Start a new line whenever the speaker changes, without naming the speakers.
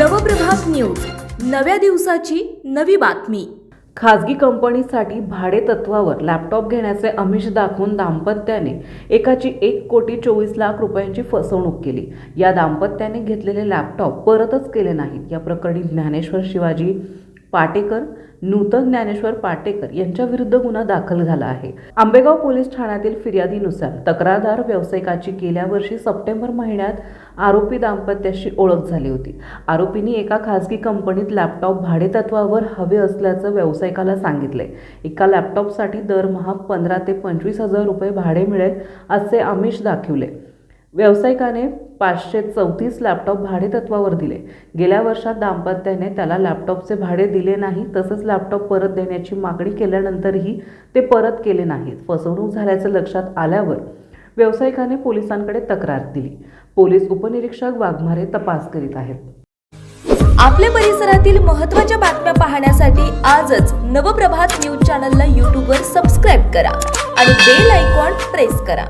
नव्या दिवसाची नवी बातमी.
खाजगी कंपनीसाठी भाडे तत्वावर लॅपटॉप घेण्याचे आमिष दाखवून दाम्पत्याने एकाची एक कोटी चोवीस लाख रुपयांची फसवणूक केली. या दाम्पत्याने घेतलेले लॅपटॉप परतच केले नाहीत. या प्रकरणी ज्ञानेश्वर शिवाजी पाटेकर नूतन ज्ञानेश्वर पाटेकर यांच्या विरुद्ध गुन्हा दाखल झाला आहे. आंबेगाव पोलीस ठाण्यातील फिर्यादीनुसार तक्रारदार व्यावसायिकाची गेल्या वर्षी सप्टेंबर महिन्यात आरोपी दाम्पत्याशी ओळख झाली होती. आरोपींनी एका खासगी कंपनीत लॅपटॉप भाडेतत्वावर हवे असल्याचं व्यावसायिकाला सांगितले. एका लॅपटॉपसाठी दरमहा पंधरा ते पंचवीस हजार रुपये भाडे मिळेल असे आमिष दाखवले. व्यावसायिकाने पाचशे चौतीस लॅपटॉप भाडेतत्वावर दिले. गेल्या वर्षात दाम्पत्याने त्याला लॅपटॉपचे भाडे दिले नाही तसंच लॅपटॉप परत देण्याची मागणी केल्यानंतरही ते परत केले नाहीत. फसवणूक झाल्याचं लक्षात आल्यावर व्यावसायिकाने पोलिसांकडे तक्रार दिली. पोलीस उपनिरीक्षक वाघमारे तपास करीत आहेत.
आपल्या परिसरातील महत्त्वाच्या बातम्या पाहण्यासाठी आजच नवप्रभात न्यूज चॅनलला यूट्यूबवर सबस्क्राईब करा आणि बेल आयकॉन प्रेस करा.